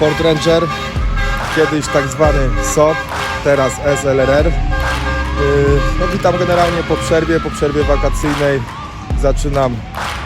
Ford Ranger, kiedyś tak zwany SOP, teraz SLRR. Yy, No, witam generalnie po przerwie, po przerwie wakacyjnej. Zaczynam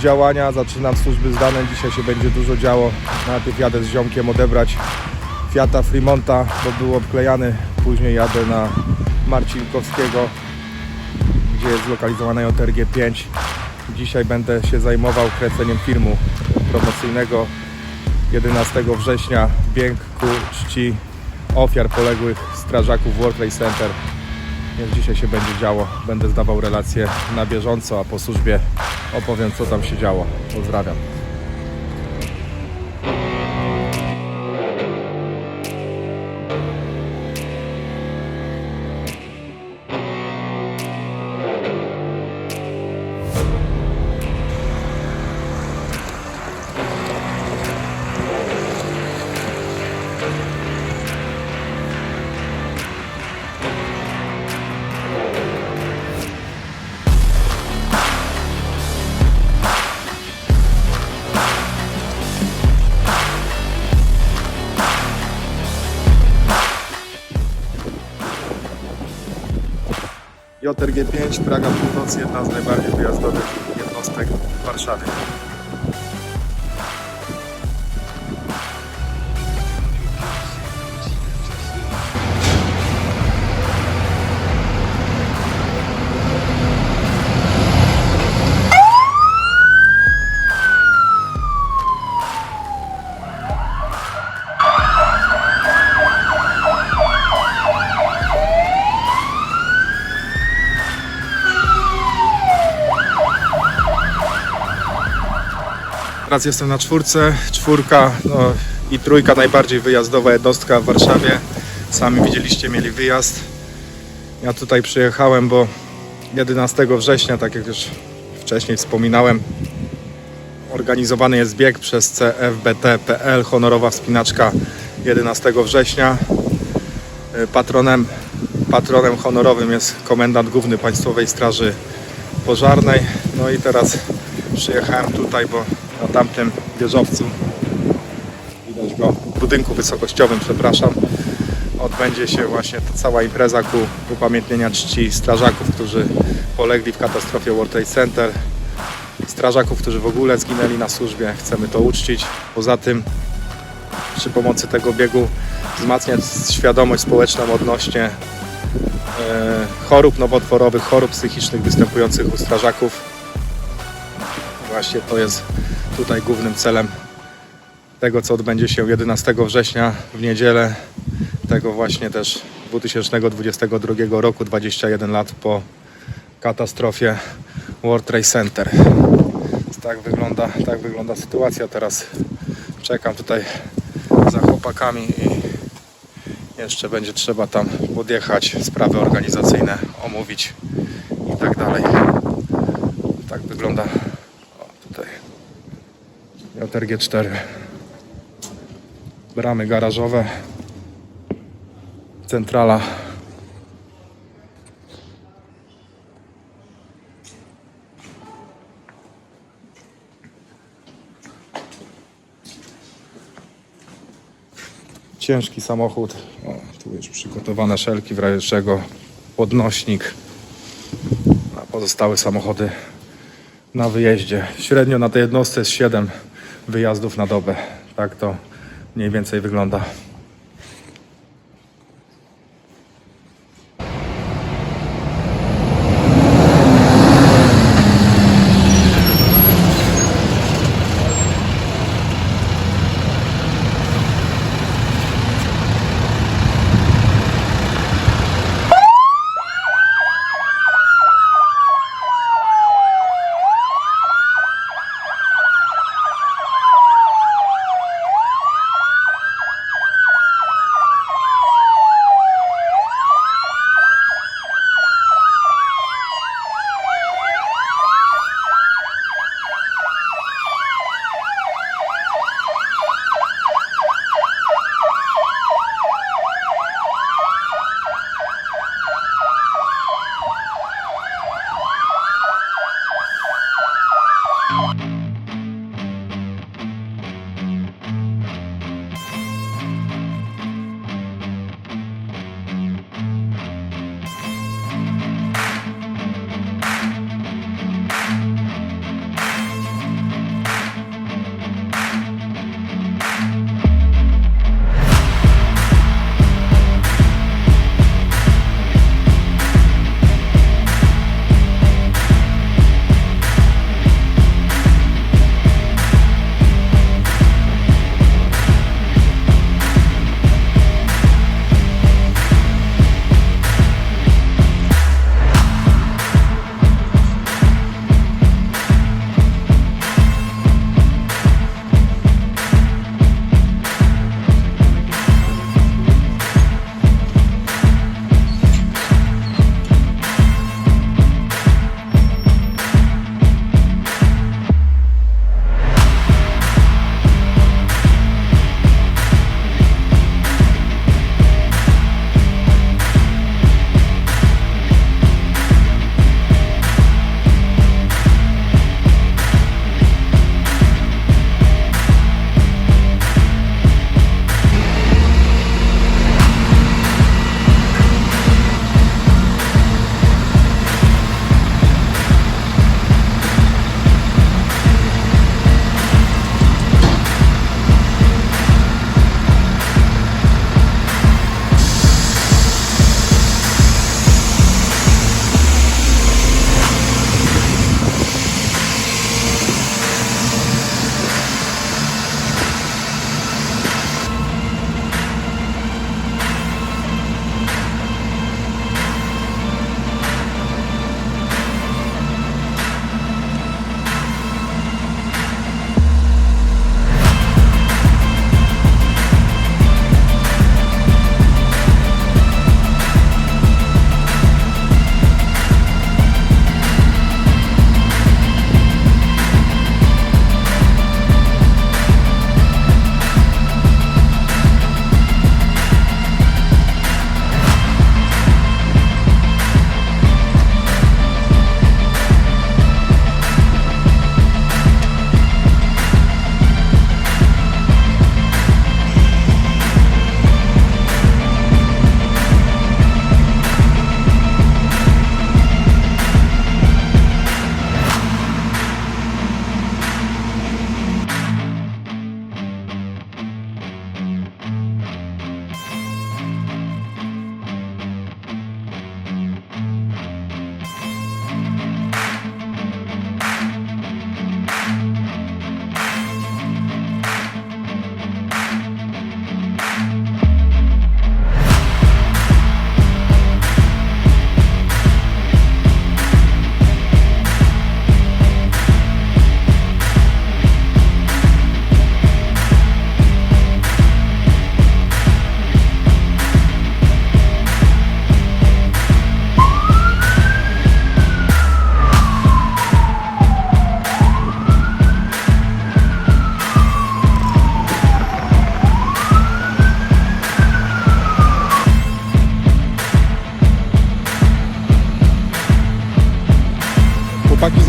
działania, zaczynam służby zdane. Dzisiaj się będzie dużo działo. Najpierw jadę z ziomkiem odebrać Fiata Fremonta, bo był obklejany. Później jadę na Marcinkowskiego, gdzie jest zlokalizowana JRG 5. Dzisiaj będę się zajmował kreceniem filmu promocyjnego 11 września bieg ku czci ofiar poległych strażaków World Trade Center. Więc dzisiaj się będzie działo. Będę zdawał relacje na bieżąco, a po służbie opowiem co tam się działo. Pozdrawiam. JRG 5, Praga Północ, jedna z najbardziej wyjazdowych jednostek w Teraz jestem na czwórce, czwórka no, i trójka najbardziej wyjazdowa jednostka w Warszawie. Sami widzieliście, mieli wyjazd. Ja tutaj przyjechałem, bo 11 września, tak jak już wcześniej wspominałem, organizowany jest bieg przez CFBT.pl, honorowa wspinaczka 11 września. Y, Patronem, patronem honorowym jest komendant główny Państwowej Straży Pożarnej. No i teraz przyjechałem tutaj, bo na tamtym wieżowcu, widać go w budynku wysokościowym, przepraszam, odbędzie się właśnie ta cała impreza ku upamiętnienia czci strażaków, którzy polegli w katastrofie World Trade Center. Strażaków, którzy w ogóle zginęli na służbie. Chcemy to uczcić. Poza tym przy pomocy tego biegu wzmacniać świadomość społeczną odnośnie e, chorób nowotworowych, chorób psychicznych występujących u strażaków. Właśnie to jest tutaj głównym celem tego, co odbędzie się 11 września w niedzielę, tego właśnie też 2022 roku, 21 lat po katastrofie World Trade Center. Tak wygląda, tak wygląda sytuacja. Teraz czekam tutaj za chłopakami i jeszcze będzie trzeba tam podjechać, sprawy organizacyjne omówić i tak dalej. Tak wygląda JRG 4 bramy garażowe. Centrala. Ciężki samochód. O, tu już przygotowane szelki w razie czego. Podnośnik a pozostałe samochody na wyjeździe. Średnio na tej jednostce jest 7 wyjazdów na dobę. Tak to mniej więcej wygląda.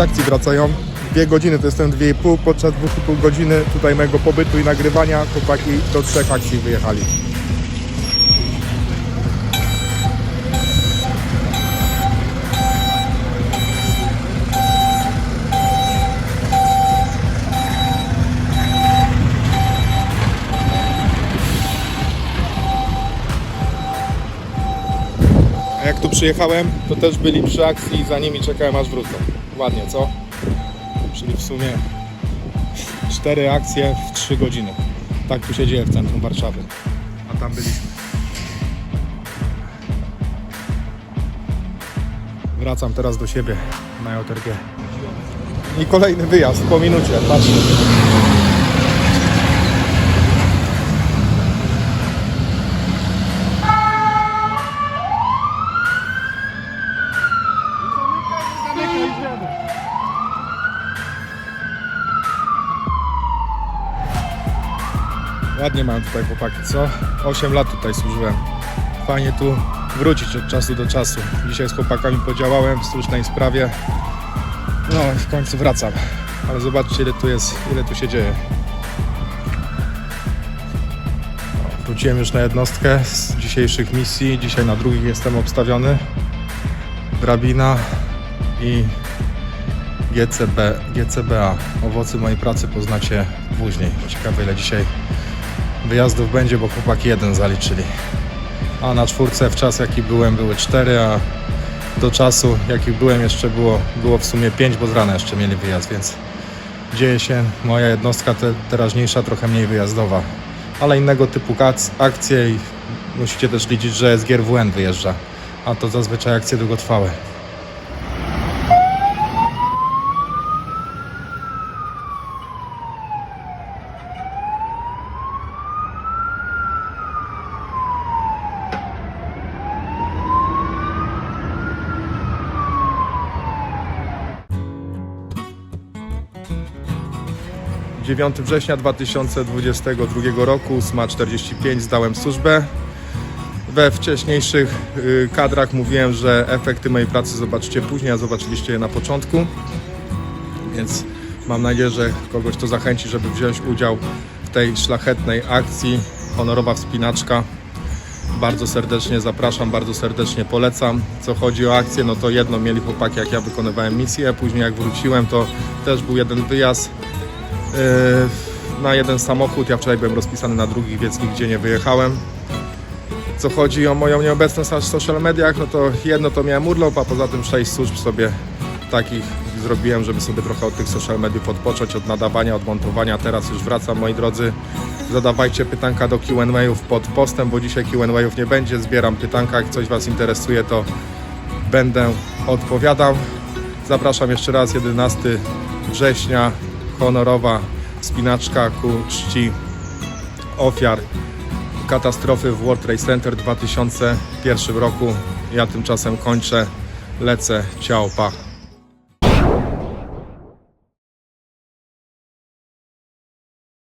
Akcji wracają. Dwie godziny, to jestem dwie i pół. Podczas dwóch i pół godziny tutaj mojego pobytu i nagrywania chłopaki do trzech akcji wyjechali. Jak tu przyjechałem, to też byli przy akcji i za nimi czekałem aż wrócą. Ładnie, co? Czyli w sumie cztery akcje w 3 godziny. Tak tu się dzieje w centrum Warszawy. A tam byliśmy. Wracam teraz do siebie na JRG. I kolejny wyjazd po minucie, patrzcie. Ładnie mam tutaj chłopaki, co? 8 lat tutaj służyłem. Fajnie tu wrócić od czasu do czasu. Dzisiaj z chłopakami podziałałem w słusznej sprawie. No i w końcu wracam. Ale zobaczcie ile tu jest, ile tu się dzieje. Wróciłem już na jednostkę z dzisiejszych misji. Dzisiaj na drugich jestem obstawiony. Drabina i GCB, GCBA. Owoce mojej pracy poznacie później. Ciekawe ile dzisiaj wyjazdów będzie, bo chłopaki jeden zaliczyli. A na czwórce w czas jaki byłem były cztery, a do czasu jaki byłem jeszcze było, było w sumie pięć, bo z rana jeszcze mieli wyjazd, więc dzieje się moja jednostka te, teraźniejsza trochę mniej wyjazdowa. Ale innego typu akcje i musicie też liczyć, że z GRWN wyjeżdża. A to zazwyczaj akcje długotrwałe. - 9 września 2022 roku, 8.45 zdałem służbę. We wcześniejszych y, kadrach mówiłem, że efekty mojej pracy zobaczycie później, a zobaczyliście je na początku. Więc mam nadzieję, że kogoś to zachęci, żeby wziąć udział w tej szlachetnej akcji. Honorowa wspinaczka. Bardzo serdecznie zapraszam, bardzo serdecznie polecam. Co chodzi o akcję, no to jedno mieli chłopaki, jak ja wykonywałem misję. Później jak wróciłem, to też był jeden wyjazd na jeden samochód. Ja wczoraj byłem rozpisany na drugich wieckich, gdzie nie wyjechałem. Co chodzi o moją nieobecność na social mediach, no to jedno to miałem urlop, a poza tym sześć służb sobie takich zrobiłem, żeby sobie trochę od tych social mediów odpocząć, od nadawania, od montowania. Teraz już wracam, moi drodzy. Zadawajcie pytanka do Q&A'ów pod postem, bo dzisiaj Q&A'ów nie będzie. Zbieram pytanka, jak coś Was interesuje, to będę odpowiadał. Zapraszam jeszcze raz, 11 września, honorowa spinaczka ku czci ofiar katastrofy w World Trade Center w 2001 roku. Ja tymczasem kończę, lecę, ciao, pa.